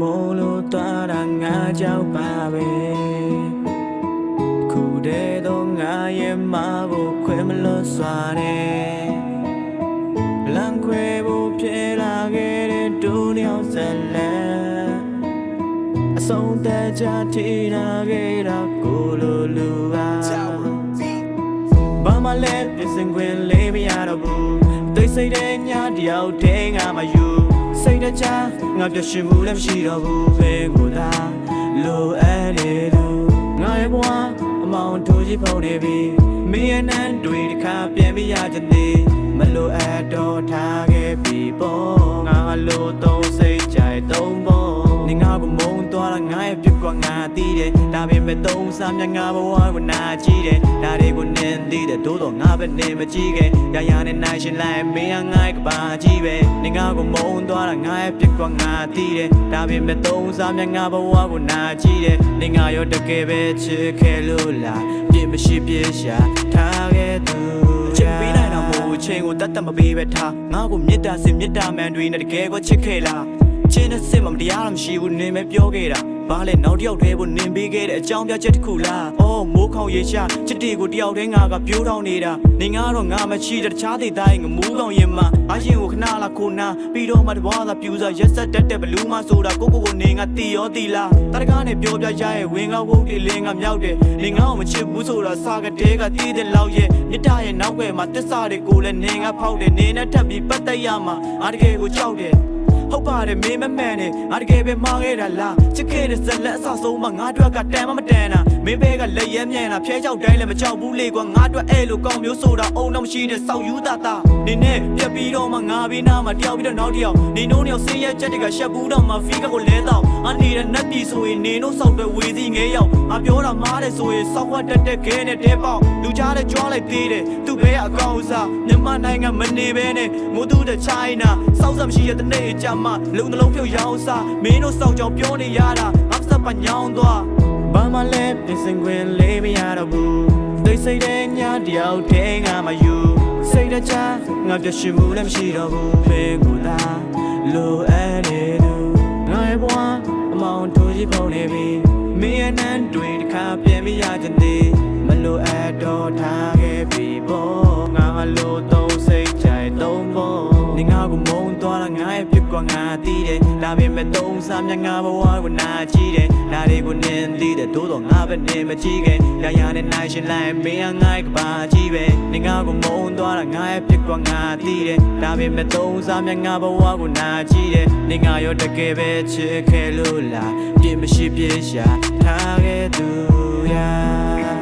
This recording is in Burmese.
မို့လို့သွားတာငါကြောက်ပါပဲခုတည်းတော့ငါရဲ့မကိုခွဲမလို့စွာတယ်လမ်းခွဲဖို့ပြေလာခဲ့တဲ့ဒူးယောက်ဇလန်အဆုံးသက်ချထိနာခဲ့တာကိုလိုလူပါဘာမှလည်းပြင်ဆင်ခွင့်လေးမရတော့ဘူးသိစိတ်တဲ့ညတယောက်တည်းငါမယူ စိတ်တချငါပြည့်ရှင်မှုလည်းမရှိတော့ဘူးပဲကိုသာလိုအပ်နေသူငါရဲ့ဘဝအမောင်ထိုးကြီးဖုန်နေပြီမင်းရဲ့နန်းတွေတစ်ခါပြန်ပြရချင်သေးမလိုအပ်တော့ထားခဲ့ပြီပေါ့ငါလိုတော့စိတ်ကြိုက်တော့ ရဲ့ပြစ်ကွာငါသိတယ်ဒါပေမဲ့သုံးစားမြငါဘဝကိုနာကြည့်တယ်ဒါတွေကိုနင်းသိတယ်တို့တော့ငါပဲနေမကြည့်ခဲ့ရရနဲ့နိုင်ရှင်လိုက်မင်းငါ့ကပါကြည့်ပဲနေငါကိုမုန်းသွားတာငါရဲ့ပြစ်ကွာငါသိတယ်ဒါပေမဲ့သုံးစားမြငါဘဝကိုနာကြည့်တယ်နေငါရောတကယ်ပဲချစ်ခဲ့လို့လားပြစ်မရှိပြစ်ရှာထားခဲ့သူချစ်ပေးနိုင်တော့မို့အချိန်ကိုတတ်တတ်မပေးပဲထားငါကိုမေတ္တာစင်မေတ္တာမှန်တွေနဲ့တကယ်ကိုချစ်ခဲ့လားချင်းနဲ့စစ်မှမတရားတော့မရှိဘူးနင်ပဲပြောခဲ့တာ ဘာလဲနောက်တစ်ယောက်တည်းကိုနင်ပေးခဲ့တဲ့အကြောင်းပြချက်တစ်ခုလားအော်မိုးခေါင်ရေရှာချစ်တီကိုတယောက်တည်းငါကပြိုးထောင်နေတာနင်ကတော့ငါမရှိတဲ့တခြားဒေသရဲ့ငမူးကောင်ရင်မှာအရင်ကိုခဏလာခုနာပြီးတော့မှတဘွားသာပြူစားရက်ဆက်တက်တဲ့ဘလူးမဆိုတာကိုကိုကိုနင်ကတီရောတီလားတရကားနဲ့ပြောပြရရဲ့ဝင်ကဝုတ်တီလင်းကမြောက်တယ်နင်ငါ့ကိုမချစ်ဘူးဆိုတာစာကတဲကတီးတဲ့လောက်ရဲ့မြစ်တာရဲ့နောက်ွယ်မှာတစ္ဆာတွေကိုလည်းနင်ကဖောက်တယ်နင်နဲ့ထပ်ပြီးပတ်သက်ရမှာအားတကယ်ကိုကြောက်တယ် ဟုတ်ပါတယ်မင်းမမှန်နဲ့ငါတကယ်ပဲမှားခဲ့တာလားချစ်ခဲ့တဲ့ဇလက်အဆဆုံးမှငါတို့ကတန်မမတန်တာမင်းဘဲကလက်ရဲမြဲတာဖျဲချောက်တိုင်းလည်းမကြောက်ဘူးလေကွာငါတို့အဲ့လိုကောင်းမျိုးဆိုတာအုံတော့မရှိတဲ့စောက်ယူတာတာနေနဲ့ပြက်ပြီးတော့မှငါပြီးနာမှတယောက်ပြီးတော့နောက်တယောက်နေနိုးနေအောင်ဆင်းရဲချက်တွေကရှက်ဘူးတော့မှဖီကကိုလဲတော့အနေတဲ့နတ်ပြည်ဆိုရင်နေနိုးဆောက်တဲ့ဝေစီငဲရောက်ငါပြောတာမားတယ်ဆိုရင်စောက်ခွက်တက်တဲ့ခဲနဲ့တဲပေါက်လူကြားတဲ့ကြွားလိုက်သေးတယ်သူဘဲအကောင်အစားမြန်မာနိုင်ငံမနေဘဲနဲ့မိုးတူတဲ့ China စောက်စမရှိတဲ့တနေ့ကြမှာလုံနှလုံးဖြုတ်ရောင်းစားမင်းတို့စောက်ကြောင်ပြောနေရတာငါစပ်ပညောင်းသွားဘာမှလည်းပြင်ဆင်ခွင့်လေးမရတော့ဘူးသိစိတ်တဲ့ညတယောက်တည်းငါမယူစိတ်တချငါပြည့်ရှင်မှုလည်းမရှိတော့ဘူးဖေကိုသာလိုအပ်နေသူငါရဲ့ဘဝအမောင်ထိုးကြီးဖုန်နေပြီမင်းရဲ့နန်းတွေတစ်ခါပြန်မရချင်သေးမလိုအပ်တော့ထားခဲ့ပြီပေါ့ငါလို ငါသိတယ်ဒါပေမဲ့သုံးစားမြငါဘဝကိုနာကြည့်တယ်ဒါတွေကိုနင်းသိတယ်တို့တော့ငါပဲနေမကြည့်ခဲ့ရရနဲ့နိုင်ရှင်လိုက်မင်းငါ့ကပါကြည့်ပဲနေငါကိုမုန်းသွားတာငါရဲ့ပြစ်ကွာငါသိတယ်ဒါပေမဲ့သုံးစားမြငါဘဝကိုနာကြည့်တယ်နေငါရောတကယ်ပဲချစ်ခဲ့လို့လားပြစ်မရှိပြစ်ရှာထားခဲ့သူ yeah